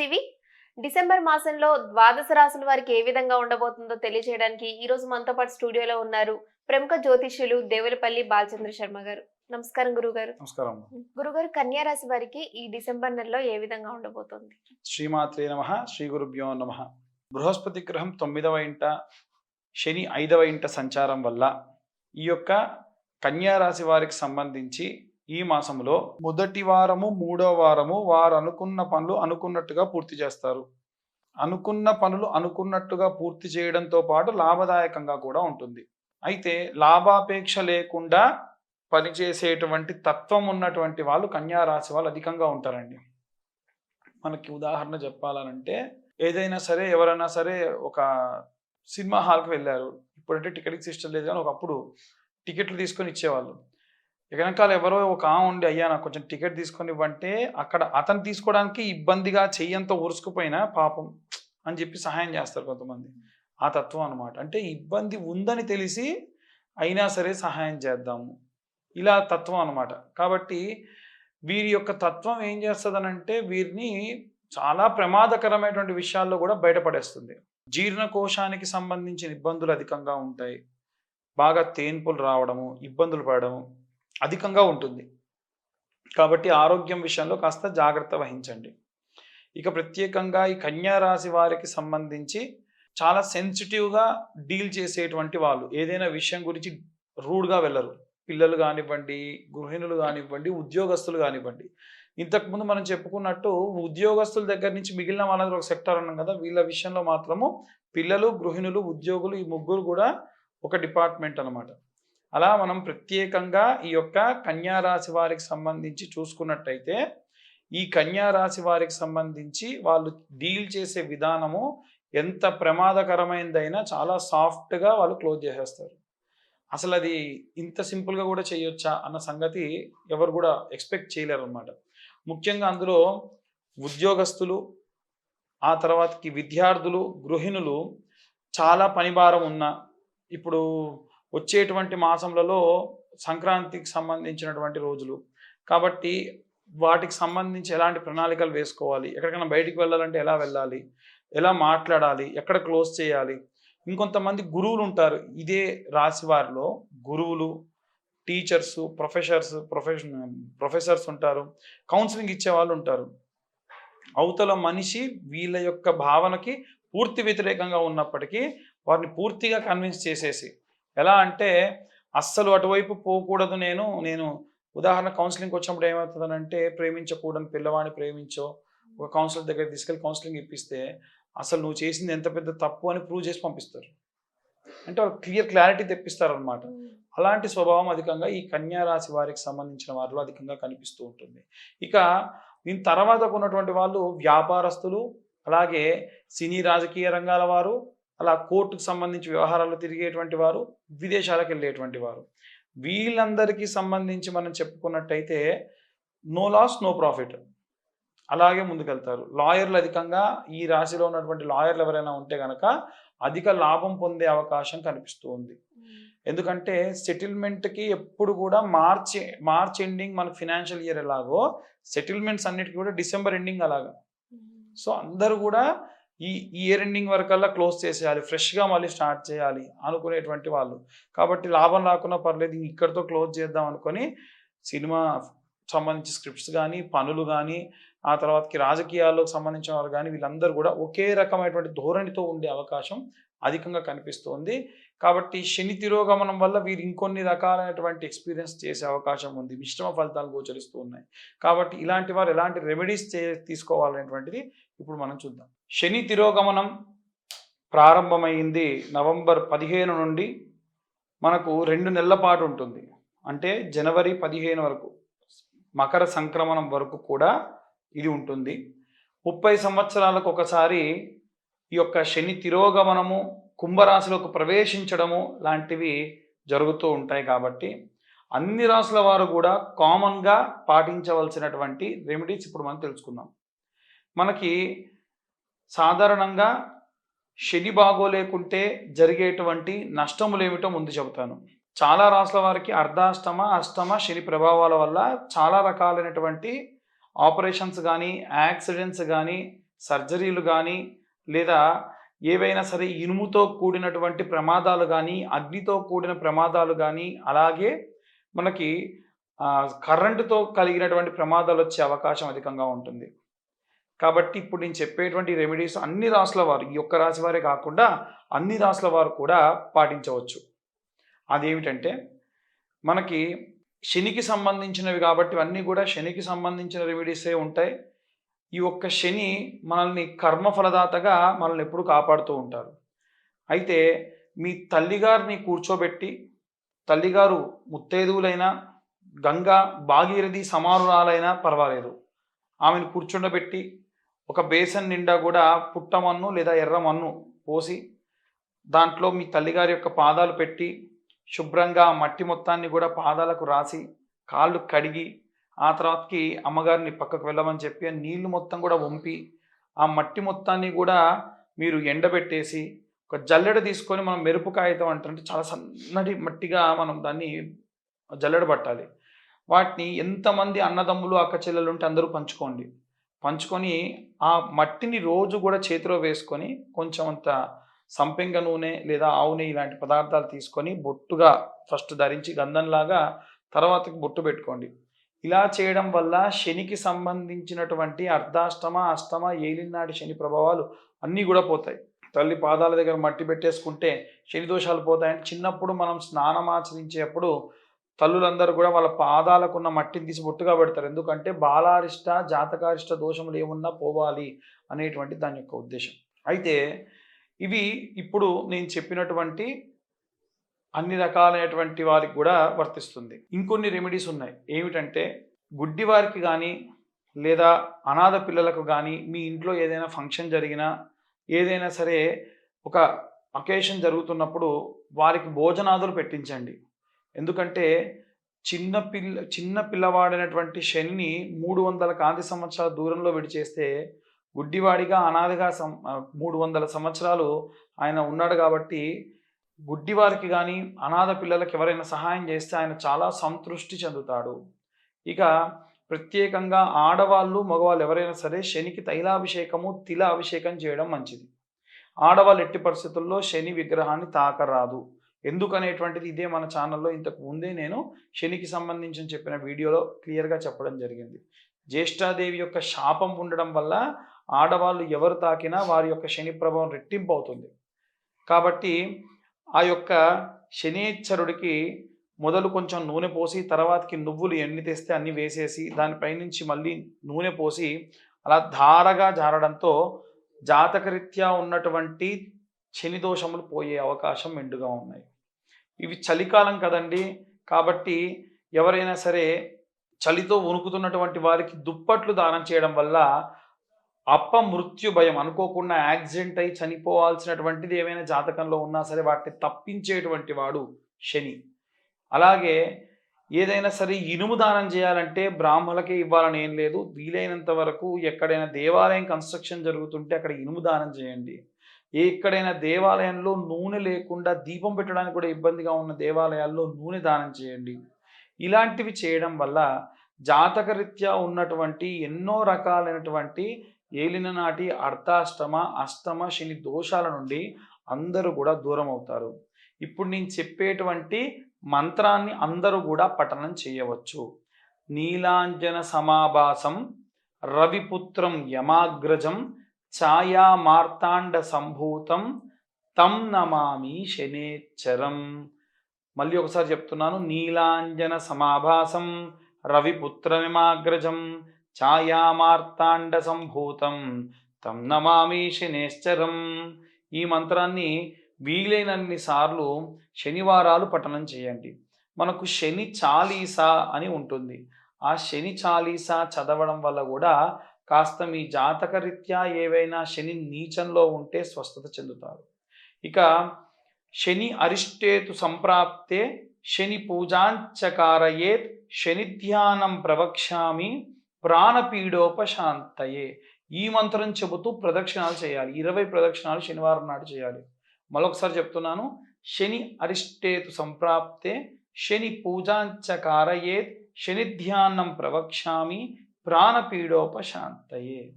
TV. December మాసంలో ద్వాదశ రాశుల వారికి ఏ విధంగా ఉండబోతుందో తెలియజేయడానికి ఈ రోజు మనతో పాటు స్టూడియోలో ఉన్నారు ప్రముఖ జ్యోతిష్యులు దేవులపల్లి బాలచంద్ర శర్మ గారు. నమస్కారం గురుగారు. నమస్కారం. గురుగారు కన్యా రాశి వారికి ఈ డిసెంబర్ నెలలో ఏ విధంగా ఉండబోతోంది? శ్రీమాత్రే నమ శ్రీ గురుభ్యో నమ. బృహస్పతి గ్రహం తొమ్మిదవ ఇంట శని ఐదవ ఇంట సంచారం వల్ల ఈ యొక్క కన్యా రాశి వారికి సంబంధించి ఈ మాసంలో మొదటి వారము మూడో వారము వారు అనుకున్న పనులు అనుకున్నట్టుగా పూర్తి చేస్తారు. అనుకున్న పనులు అనుకున్నట్టుగా పూర్తి చేయడంతో పాటు లాభదాయకంగా కూడా ఉంటుంది. అయితే లాభాపేక్ష లేకుండా పనిచేసేటువంటి తత్వం ఉన్నటువంటి వాళ్ళు కన్యా రాశి వాళ్ళు అధికంగా ఉంటారండి. మనకి ఉదాహరణ చెప్పాలనంటే ఏదైనా సరే ఎవరైనా సరే ఒక సినిమా హాల్కి వెళ్ళారు. ఇప్పుడంటే టికెట్ సిస్టమ్ లేదు కానీ ఒకప్పుడు టికెట్లు తీసుకొని ఇచ్చేవాళ్ళు. వెనకాల ఎవరో ఒక ఉండి అయ్యా నాకు కొంచెం టికెట్ తీసుకొని ఇవ్వంటే అక్కడ అతను తీసుకోవడానికి ఇబ్బందిగా చెయ్యంతో ఉరుసుకుపోయినా పాపం అని చెప్పి సహాయం చేస్తారు కొంతమంది. ఆ తత్వం అనమాట అంటే ఇబ్బంది ఉందని తెలిసి అయినా సరే సహాయం చేద్దాము. ఇలా తత్వం అనమాట కాబట్టి వీరి యొక్క తత్వం ఏం చేస్తుందనంటే వీరిని చాలా ప్రమాదకరమైనటువంటి విషయాల్లో కూడా బయటపడేస్తుంది. జీర్ణకోశానికి సంబంధించిన ఇబ్బందులు అధికంగా ఉంటాయి. బాగా తేన్పులు రావడము ఇబ్బందులు పడడము అధికంగా ఉంటుంది. కాబట్టి ఆరోగ్యం విషయంలో కాస్త జాగ్రత్త వహించండి. ఇక ప్రత్యేకంగా ఈ కన్యా రాశి వారికి సంబంధించి చాలా సెన్సిటివ్గా డీల్ చేసేటువంటి వాళ్ళు ఏదైనా విషయం గురించి రూడ్గా వెళ్ళరు. పిల్లలు కానివ్వండి గృహిణులు కానివ్వండి ఉద్యోగస్తులు కానివ్వండి. ఇంతకుముందు మనం చెప్పుకున్నట్టు ఉద్యోగస్తుల దగ్గర నుంచి మిగిలిన వాళ్ళందరూ ఒక సెక్టర్ ఉన్నాం కదా వీళ్ళ విషయంలో మాత్రము పిల్లలు గృహిణులు ఉద్యోగులు ఈ ముగ్గురు కూడా ఒక డిపార్ట్మెంట్ అన్నమాట. అలా మనం ప్రత్యేకంగా ఈ యొక్క కన్యా రాశి వారికి సంబంధించి చూసుకున్నట్టయితే ఈ కన్యా రాశి వారికి సంబంధించి వాళ్ళు డీల్ చేసే విధానము ఎంత ప్రమాదకరమైనదైనా చాలా సాఫ్ట్గా వాళ్ళు క్లోజ్ చేసేస్తారు. అసలు అది ఇంత సింపుల్గా కూడా చేయొచ్చా అన్న సంగతి ఎవరు కూడా ఎక్స్పెక్ట్ చేయలేరు అనమాట ముఖ్యంగా అందులో ఉద్యోగస్తులు ఆ తర్వాతకి విద్యార్థులు గృహిణులు చాలా పనిభారం ఉన్న ఇప్పుడు వచ్చేటువంటి మాసములలో సంక్రాంతికి సంబంధించినటువంటి రోజులు. కాబట్టి వాటికి సంబంధించి ఎలాంటి ప్రణాళికలు వేసుకోవాలి? ఎక్కడికైనా బయటికి వెళ్ళాలంటే ఎలా వెళ్ళాలి? ఎలా మాట్లాడాలి? ఎక్కడ క్లోజ్ చేయాలి? ఇంకొంతమంది గురువులు ఉంటారు. ఇదే రాశి వారిలో గురువులు టీచర్స్ ప్రొఫెసర్స్ ప్రొఫెషన్ ప్రొఫెసర్స్ ఉంటారు. కౌన్సిలింగ్ ఇచ్చే వాళ్ళు ఉంటారు. అవతల మనిషి వీళ్ళ యొక్క భావనకి పూర్తి వ్యతిరేకంగా ఉన్నప్పటికీ వారిని పూర్తిగా కన్విన్స్ చేసేసి ఎలా అంటే అస్సలు అటువైపు పోకూడదు నేను నేను ఉదాహరణ కౌన్సిలింగ్కి వచ్చినప్పుడు ఏమవుతుందనంటే ప్రేమించకూడని పిల్లవాడిని ప్రేమించో ఒక కౌన్సిలర్ దగ్గర తీసుకెళ్ళి కౌన్సిలింగ్ ఇప్పిస్తే అసలు నువ్వు చేసింది ఎంత పెద్ద తప్పు అని ప్రూవ్ చేసి పంపిస్తారు. అంటే వాళ్ళు క్లియర్ క్లారిటీ తెప్పిస్తారు అనమాట అలాంటి స్వభావం అధికంగా ఈ కన్యా రాశి వారికి సంబంధించిన వారిలో అధికంగా కనిపిస్తూ ఉంటుంది. ఇక దీని తర్వాత ఉన్నటువంటి వాళ్ళు వ్యాపారస్తులు అలాగే సినీ రాజకీయ రంగాల వారు అలా కోర్టుకు సంబంధించి వ్యవహారాలు తిరిగేటువంటి వారు విదేశాలకు వెళ్ళేటువంటి వారు. వీళ్ళందరికీ సంబంధించి మనం చెప్పుకున్నట్టయితే నో లాస్ నో ప్రాఫిట్. అలాగే ముందుకెళ్తారు. లాయర్లు అధికంగా ఈ రాశిలో ఉన్నటువంటి లాయర్లు ఎవరైనా ఉంటే కనుక అధిక లాభం పొందే అవకాశం కనిపిస్తూ ఉంది. ఎందుకంటే సెటిల్మెంట్కి ఎప్పుడు కూడా మార్చ్ మార్చ్ ఎండింగ్ మన ఫినాన్షియల్ ఇయర్ ఎలాగో సెటిల్మెంట్స్ అన్నిటికీ కూడా డిసెంబర్ ఎండింగ్ అలాగా. సో అందరూ కూడా ఈ ఈ ఇయర్ ఎండింగ్ వరకల్లా క్లోజ్ చేసేయాలి ఫ్రెష్గా మళ్ళీ స్టార్ట్ చేయాలి అనుకునేటువంటి వాళ్ళు. కాబట్టి లాభం రాకున్నా పర్లేదు ఇక్కడితో క్లోజ్ చేద్దాం అనుకొని సినిమా సంబంధించి స్క్రిప్ట్స్ కానీ పనులు కానీ ఆ తర్వాతకి రాజకీయాలకు సంబంధించిన వారు కానీ వీళ్ళందరూ కూడా ఒకే రకమైనటువంటి ధోరణితో ఉండే అవకాశం అధికంగా కనిపిస్తోంది. కాబట్టి శని తిరోగమనం వల్ల వీరు ఇంకొన్ని రకాలైనటువంటి ఎక్స్పీరియన్స్ చేసే అవకాశం ఉంది. మిశ్రమ ఫలితాలు గోచరిస్తూ ఉన్నాయి. కాబట్టి ఇలాంటి వారు ఎలాంటి రెమెడీస్ చే తీసుకోవాలనేటువంటిది ఇప్పుడు మనం చూద్దాం. శని తిరోగమనం ప్రారంభమైంది నవంబర్ పదిహేను నుండి మనకు రెండు నెలల పాటు ఉంటుంది. అంటే జనవరి పదిహేను వరకు మకర సంక్రమణం వరకు కూడా ఇది ఉంటుంది. ముప్పై సంవత్సరాలకు ఒకసారి ఈ యొక్క శని తిరోగమనము కుంభరాశిలోకి ప్రవేశించడము లాంటివి జరుగుతూ ఉంటాయి కాబట్టి అన్ని రాసుల వారు కూడా కామన్గా పాటించవలసినటువంటి రెమెడీస్ ఇప్పుడు మనం తెలుసుకుందాం. మనకి సాధారణంగా శని బాగోలేకుంటే జరిగేటువంటి నష్టములు ఏమిటో ముందు చెబుతాను. చాలా రాసుల వారికి అర్ధాష్టమ అష్టమ శని ప్రభావాల వల్ల చాలా రకాలైనటువంటి ఆపరేషన్స్ కానీ యాక్సిడెంట్స్ కానీ సర్జరీలు కానీ లేదా ఏవైనా సరే ఇనుముతో కూడినటువంటి ప్రమాదాలు కానీ అగ్నితో కూడిన ప్రమాదాలు కానీ అలాగే మనకి కరెంటుతో కలిగినటువంటి ప్రమాదాలు వచ్చే అవకాశం అధికంగా ఉంటుంది. కాబట్టి ఇప్పుడు నేను చెప్పేటువంటి రెమెడీస్ అన్ని రాసుల వారు ఈ ఒక్క రాశి వారే కాకుండా అన్ని రాసుల వారు కూడా పాటించవచ్చు. అదేమిటంటే మనకి శనికి సంబంధించినవి కాబట్టి అన్నీ కూడా శనికి సంబంధించిన రెమెడీసే ఉంటాయి. ఈ ఒక్క శని మనల్ని కర్మఫలదాతగా మనల్ని ఎప్పుడు కాపాడుతూ ఉంటారు అయితే మీ తల్లిగారిని కూర్చోబెట్టి తల్లిగారు ముత్తైదువులైనా గంగా భాగీరథి సమానురాలైనా పర్వాలేదు. ఆమెను కూర్చుండబెట్టి ఒక బేసన్ నిండా కూడా పుట్టమన్ను లేదా ఎర్రమన్ను పోసి దాంట్లో మీ తల్లిగారి యొక్క పాదాలు పెట్టి శుభ్రంగా మట్టి మొత్తాన్ని కూడా పాదాలకు రాసి కాళ్ళు కడిగి ఆ తర్వాతకి అమ్మగారిని పక్కకు వెళ్ళమని చెప్పి ఆ నీళ్ళు మొత్తం కూడా వంపి ఆ మట్టి మొత్తాన్ని కూడా మీరు ఎండబెట్టేసి ఒక జల్లెడ తీసుకొని మనం మెరుపు కాగితం అంటే చాలా సన్నటి మట్టిగా మనం దాన్ని జల్లెడ పట్టాలి. వాటిని ఎంతమంది అన్నదమ్ములు అక్క చెల్లెలు ఉంటే అందరూ పంచుకోండి. పంచుకొని ఆ మట్టిని రోజు కూడా చేతిలో వేసుకొని కొంచెం అంత సంపెంగ నూనె లేదా ఆవు నెయ్యి ఇలాంటి పదార్థాలు తీసుకొని బొట్టుగా ఫస్ట్ ధరించి గంధంలాగా తర్వాతకి బొట్టు పెట్టుకోండి. ఇలా చేయడం వల్ల శనికి సంబంధించినటువంటి అర్ధాష్టమ అష్టమ ఏలినాటి శని ప్రభావాలు అన్నీ కూడా పోతాయి. తల్లి పాదాల దగ్గర మట్టి పెట్టేసుకుంటే శని దోషాలు పోతాయని చిన్నప్పుడు మనం స్నానం ఆచరించేప్పుడు తల్లులందరూ కూడా వాళ్ళ పాదాలకు ఉన్న మట్టిని తీసి బొట్టుగా పెడతారు. ఎందుకంటే బాలారిష్ట జాతకారిష్ట దోషములు ఏమున్నా పోవాలి అనేటువంటి దాని యొక్క ఉద్దేశం. అయితే ఇవి ఇప్పుడు నేను చెప్పినటువంటి అన్ని రకాలైనటువంటి వారికి కూడా వర్తిస్తుంది. ఇంకొన్ని రెమెడీస్ ఉన్నాయి. ఏమిటంటే గుడ్డి వారికి కానీ లేదా అనాథ పిల్లలకు కానీ మీ ఇంట్లో ఏదైనా ఫంక్షన్ జరిగినా ఏదైనా సరే ఒక అకేషన్ జరుగుతున్నప్పుడు వారికి భోజనాదులు పెట్టించండి. ఎందుకంటే చిన్న పిల్ల చిన్న పిల్లవాడైనటువంటి శనిని మూడు వందల కాంతి సంవత్సరాల దూరంలో విడిచేస్తే గుడ్డివాడిగా అనాథగా సం మూడు వందల సంవత్సరాలు ఆయన ఉన్నాడు కాబట్టి గుడ్డివారికి కానీ అనాథ పిల్లలకి ఎవరైనా సహాయం చేస్తే ఆయన చాలా సంతృష్టి చెందుతాడు. ఇక ప్రత్యేకంగా ఆడవాళ్ళు మగవాళ్ళు ఎవరైనా సరే శనికి తైలాభిషేకము తిల అభిషేకం చేయడం మంచిది. ఆడవాళ్ళు ఎట్టి పరిస్థితుల్లో శని విగ్రహాన్ని తాకరాదు. ఎందుకనేటువంటిది ఇదే మన ఛానల్లో ఇంతకు ముందే నేను శనికి సంబంధించిన చెప్పిన వీడియోలో క్లియర్గా చెప్పడం జరిగింది. జ్యేష్ఠాదేవి యొక్క శాపం ఉండడం వల్ల ఆడవాళ్ళు ఎవరు తాకినా వారి యొక్క శని ప్రభావం రెట్టింపు అవుతుంది. కాబట్టి ఆ యొక్క శనేశ్వరుడికి మొదలు కొంచెం నూనె పోసి తర్వాతకి నువ్వులు ఎన్ని తెస్తే అన్ని వేసేసి దానిపైనుంచి మళ్ళీ నూనె పోసి అలా ధారగా జారడంతో జాతకరీత్యా ఉన్నటువంటి శని దోషములు పోయే అవకాశం మెండుగా ఉన్నాయి. ఇవి చలికాలం కదండి. కాబట్టి ఎవరైనా సరే చలితో వణుకుతున్నటువంటి వారికి దుప్పట్లు దానం చేయడం వల్ల అప్ప మృత్యు భయం అనుకోకుండా యాక్సిడెంట్ అయి చనిపోవాల్సినటువంటిది ఏమైనా జాతకంలో ఉన్నా సరే వాటిని తప్పించేటువంటి వాడు శని. అలాగే ఏదైనా సరే ఇనుము దానం చేయాలంటే బ్రాహ్మణులకే ఇవ్వాలని ఏం లేదు. వీలైనంత వరకు ఎక్కడైనా దేవాలయం కన్స్ట్రక్షన్ జరుగుతుంటే అక్కడ ఇనుము దానం చేయండి. ఎక్కడైనా దేవాలయంలో నూనె లేకుండా దీపం పెట్టడానికి కూడా ఇబ్బందిగా ఉన్న దేవాలయాల్లో నూనె దానం చేయండి. ఇలాంటివి చేయడం వల్ల జాతకరీత్యా ఉన్నటువంటి ఎన్నో రకాలైనటువంటి ఏలిన నాటి అర్థాష్టమ అష్టమ శని దోషాల నుండి అందరూ కూడా దూరం అవుతారు. ఇప్పుడు నేను చెప్పేటువంటి మంత్రాన్ని అందరూ కూడా పఠనం చేయవచ్చు. నీలాంజన సమాభాసం రవిపుత్రం యమాగ్రజం ఛాయా మార్తాండ సంభూతం తం నమామి శనేచ్చరం. మళ్ళీ ఒకసారి చెప్తున్నాను నీలాంజన సమాభాసం రవిపుత్రనిమాగ్రజం ఛాయామార్తాండ సంభూతం తం నమామి శనేశ్చరం. ఈ మంత్రాన్ని వీలైనన్ని సార్లు శనివారాలు పఠనం చేయండి. మనకు శని చాలీసా అని ఉంటుంది. ఆ శని చాలీసా చదవడం వల్ల కూడా కాస్త మీ జాతకరీత్యా ఏవైనా శని నీచంలో ఉంటే స్వస్థత చెందుతారు. ఇక శని అరిష్టేతు సంప్రాప్తే శని పూజాంచకారయేత్ శని ధ్యానం ప్రవక్ష్యామి ప్రాణపీడోపశాంతయే. ఈ మంత్రం చెబుతూ ప్రదక్షిణాలు చేయాలి. ఇరవై ప్రదక్షిణాలు శనివారం నాడు చేయాలి. మరొకసారి చెప్తున్నాను. శని అరిష్టేతు సంప్రాప్తే శని పూజాంచకారయేత్ శని ధ్యానం ప్రవక్ష్యామి ప్రాణపీడోపశాంతయే.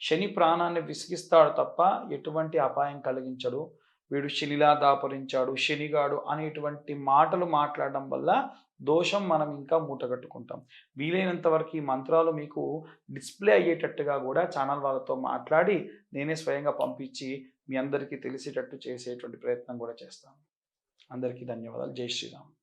శని ప్రాణాన్ని విసిగిస్తాడు తప్ప ఎటువంటి అపాయం కలిగించడు. వీడు శనిలా దాపరించాడు శనిగాడు అనేటువంటి మాటలు మాట్లాడడం వల్ల దోషం మనం ఇంకా మూటగట్టుకుంటాం. వీలైనంత వరకు ఈ మంత్రాలు మీకు డిస్ప్లే అయ్యేటట్టుగా కూడా ఛానల్ వాళ్ళతో మాట్లాడి నేనే స్వయంగా పంపించి మీ అందరికీ తెలిసేటట్టు చేసేటువంటి ప్రయత్నం కూడా చేస్తాను. అందరికీ ధన్యవాదాలు. జై శ్రీరామ్.